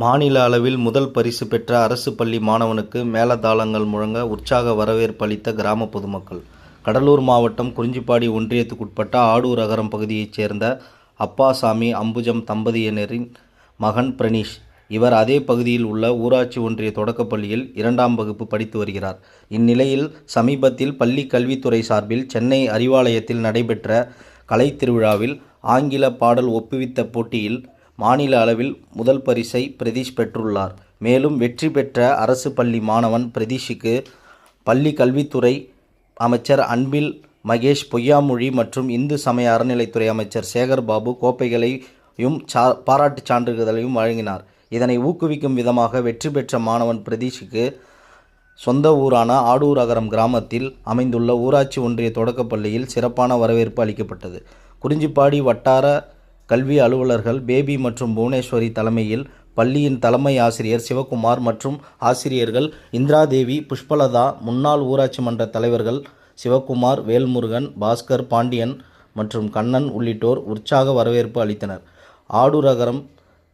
மாநில அளவில் முதல் பரிசு பெற்ற அரசு பள்ளி மாணவனுக்கு மேளதாளங்கள் முழங்க உற்சாக வரவேற்பு அளித்த கிராம பொதுமக்கள். கடலூர் மாவட்டம் குறிஞ்சிப்பாடி ஒன்றியத்துக்குட்பட்ட ஆடூர் அகரம் பகுதியைச் சேர்ந்த அப்பாசாமி அம்புஜம் தம்பதியினரின் மகன் பிரணீஷ் இவர் அதே பகுதியில் உள்ள ஊராட்சி ஒன்றிய தொடக்கப்பள்ளியில் இரண்டாம் வகுப்பு படித்து வருகிறார். இந்நிலையில் சமீபத்தில் பள்ளி கல்வித்துறை சார்பில் சென்னை அறிவாலயத்தில் நடைபெற்ற கலைத்திருவிழாவில் ஆங்கில பாடல் ஒப்புவித்த போட்டியில் மாநில அளவில் முதல் பரிசை பிரதீஷ் பெற்றுள்ளார். மேலும் வெற்றி பெற்ற அரசு பள்ளி மாணவன் பிரதீஷுக்கு பள்ளி கல்வித்துறை அமைச்சர் அன்பில் மகேஷ் பொய்யாமொழி மற்றும் இந்து சமய அறநிலைத்துறை அமைச்சர் சேகர் பாபு கோப்பைகளையும் சா பாராட்டுச் சான்றிதழையும் வழங்கினார். இதனை ஊக்குவிக்கும் விதமாக வெற்றி பெற்ற மாணவன் பிரதீஷுக்கு சொந்த ஊரான ஆடூர் அகரம் கிராமத்தில் அமைந்துள்ள ஊராட்சி ஒன்றிய தொடக்கப்பள்ளியில் சிறப்பான வரவேற்பு அளிக்கப்பட்டது. குறிஞ்சிப்பாடி வட்டார கல்வி அலுவலர்கள் பேபி மற்றும் புவனேஸ்வரி தலைமையில் பள்ளியின் தலைமை ஆசிரியர் சிவகுமார் மற்றும் ஆசிரியர்கள் இந்திராதேவி புஷ்பலதா முன்னாள் ஊராட்சி மன்ற தலைவர்கள் சிவகுமார் வேல்முருகன் பாஸ்கர் பாண்டியன் மற்றும் கண்ணன் உள்ளிட்டோர் உற்சாக வரவேற்பு அளித்தனர். ஆடூரகரம்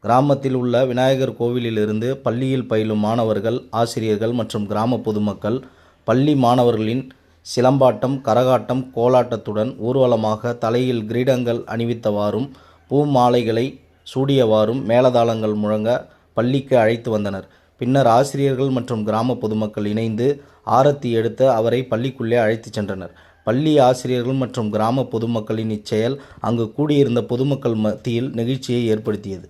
கிராமத்தில் உள்ள விநாயகர் கோவிலிலிருந்து பள்ளியில் பயிலும் மாணவர்கள் ஆசிரியர்கள் மற்றும் கிராம பொதுமக்கள் பள்ளி மாணவர்களின் சிலம்பாட்டம் கரகாட்டம் கோலாட்டத்துடன் ஊர்வலமாக தலையில் கிரீடங்கள் அணிவித்தவாறும் பூ மாலைகளை சூடியவாறும் மேளதாளங்கள் முழங்க பள்ளிக்கு அழைத்து வந்தனர். பின்னர் ஆசிரியர்கள் மற்றும் கிராம பொதுமக்கள் இணைந்து ஆரத்தி எடுத்து அவரை பள்ளிக்குள்ளே அழைத்துச் சென்றனர். பள்ளி ஆசிரியர்கள் மற்றும் கிராம பொதுமக்களின் இச்செயல் அங்கு கூடியிருந்த பொதுமக்கள் மத்தியில் நெகிழ்ச்சியை ஏற்படுத்தியது.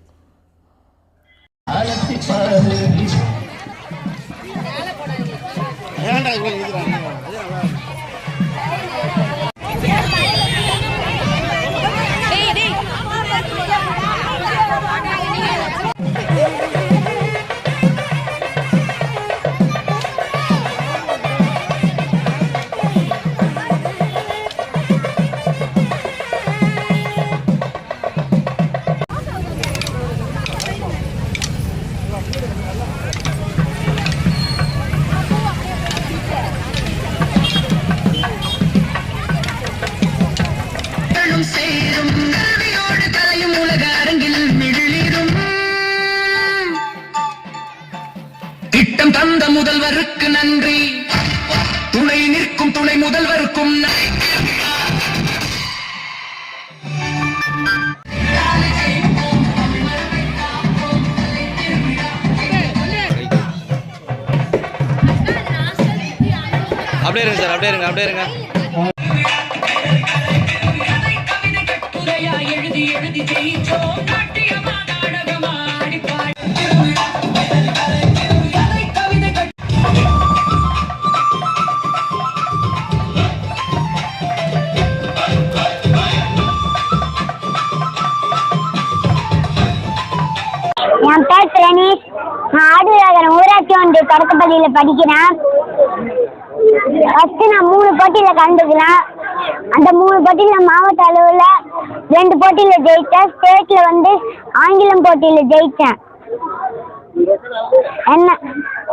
டேய் தந்த முதல்வருக்கு நன்றி. துணை நிற்கும் துணை முதல்வருக்கும் நன்றி. அப்படியே இருங்க சார் அப்படியே இருங்க அப்படியே இருங்க. நான் பேர் பிரணீஷ் நான் ஆடுநகரம் ஊராட்சி ஒன்று தொடக்கப்பள்ளியில் படிக்கிறேன். ஃபஸ்ட்டு நான் மூணு போட்டியில் கலந்துக்கலாம். அந்த மூணு போட்டியில் மாவட்ட அளவில் ரெண்டு போட்டியில் ஜெயித்தேன். ஸ்டேட்டில் வந்து ஆங்கிலம் போட்டியில் ஜெயித்தேன். என்ன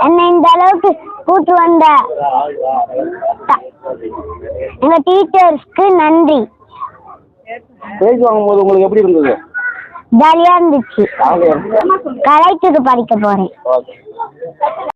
என்னை இந்த அளவுக்கு கூட்டு வந்த எங்கள் எங்க டீச்சர்ஸ்க்கு நன்றி. பிரைஸ் வாங்கும்போது உங்களுக்கு எப்படி இருந்தது? ஜாலியாக இருந்துச்சு. கலைத்துக்கு படிக்க போகிறேன் ஓகே.